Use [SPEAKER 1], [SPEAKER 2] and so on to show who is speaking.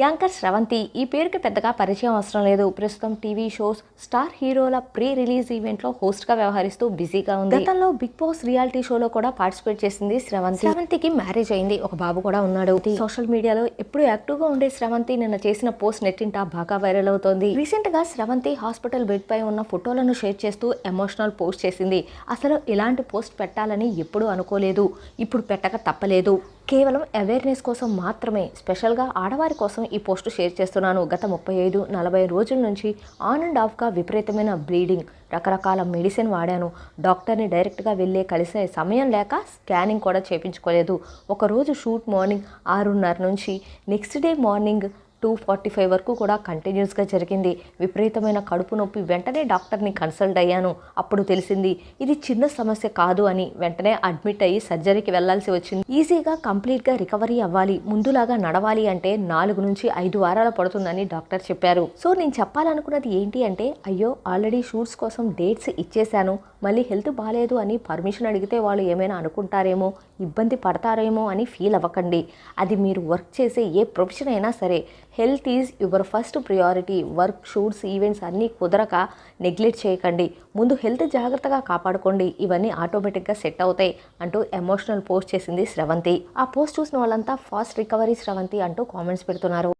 [SPEAKER 1] Anchor స్రవంతి ఈ పేరుకి పెద్దగా పరిచయం అవసరం లేదు. ప్రస్తుతం టీవీ షోస్ స్టార్ హీరోల ప్రీ రిలీజ్ ఈవెంట్లో హోస్ట్గా వ్యవహరిస్తూ బిజీగా ఉంది. గతంలో బిగ్ బాస్ రియాలిటీ షోలో కూడా పార్టిసిపేట్ చేసింది స్రవంతి. స్రవంతికి మ్యారేజ్ అయింది. ఒక బాబు కూడా ఉన్నాడు. సోషల్ మీడియాలో ఎప్పుడు యాక్టివ్గా ఉండే స్రవంతి నిన్న చేసిన పోస్ట్ నెట్టింట బాగా వైరల్ అవుతోంది. రీసెంట్గా స్రవంతి హాస్పిటల్ బెడ్ పై ఉన్న ఫోటోలను షేర్ చేస్తూ ఎమోషనల్ పోస్ట్ చేసింది. అసలు ఇలాంటి పోస్ట్ పెట్టాలని ఎప్పుడూ అనుకోలేదు. ఇప్పుడు పెట్టక తప్పలేదు. కేవలం అవేర్నెస్ కోసం మాత్రమే స్పెషల్గా ఆడవారి కోసం ఈ పోస్ట్ షేర్ చేస్తున్నాను. గత ముప్పై ఐదు నలభై రోజుల నుంచి ఆన్ అండ్ ఆఫ్గా విపరీతమైన బ్లీడింగ్ రకరకాల మెడిసిన్ వాడాను. డాక్టర్ని డైరెక్ట్గా వెళ్ళే కలిసే సమయం లేక స్కానింగ్ కూడా చేయించుకోలేదు ఒకరోజు షూట్ మార్నింగ్ ఆరున్నర నుంచి next day morning two forty five వరకు కూడా కంటిన్యూస్గా జరిగింది. విపరీతమైన కడుపు నొప్పి. వెంటనే డాక్టర్ని కన్సల్ట్ అయ్యాను. అప్పుడు తెలిసింది ఇది చిన్న సమస్య కాదు అని. వెంటనే అడ్మిట్ అయ్యి సర్జరీకి వెళ్ళాల్సి వచ్చింది. ఈజీగా కంప్లీట్గా రికవరీ అవ్వాలి. ముందులాగా నడవాలి అంటే నాలుగు నుంచి ఐదు వారాలు పడుతుందని డాక్టర్ చెప్పారు. సో నేను చెప్పాలనుకున్నది ఏంటి అంటే అయ్యో ఆల్రెడీ షూట్స్ కోసం డేట్స్ ఇచ్చేశాను. మళ్ళీ హెల్త్ బాగాలేదు అని పర్మిషన్ అడిగితే వాళ్ళు ఏమైనా అనుకుంటారేమో ఇబ్బంది పడతారేమో అని ఫీల్ అవ్వకండి. అది మీరు వర్క్ చేసే ఏ ప్రొఫెషన్ అయినా సరే health is your first priority. Work shoots events అన్నీ కుదరక నెగ్లెక్ట్ చేయకండి. ముందు హెల్త్ జాగ్రత్తగా కాపాడుకోండి. ఇవన్నీ ఆటోమేటిక్గా సెట్ అవుతాయి అంటూ ఎమోషనల్ పోస్ట్ చేసింది స్రవంతి ఆ పోస్ట్ చూసిన వాళ్ళంతా ఫాస్ట్ రికవరీ స్రవంతి అంటూ కామెంట్స్ పెడుతున్నారు.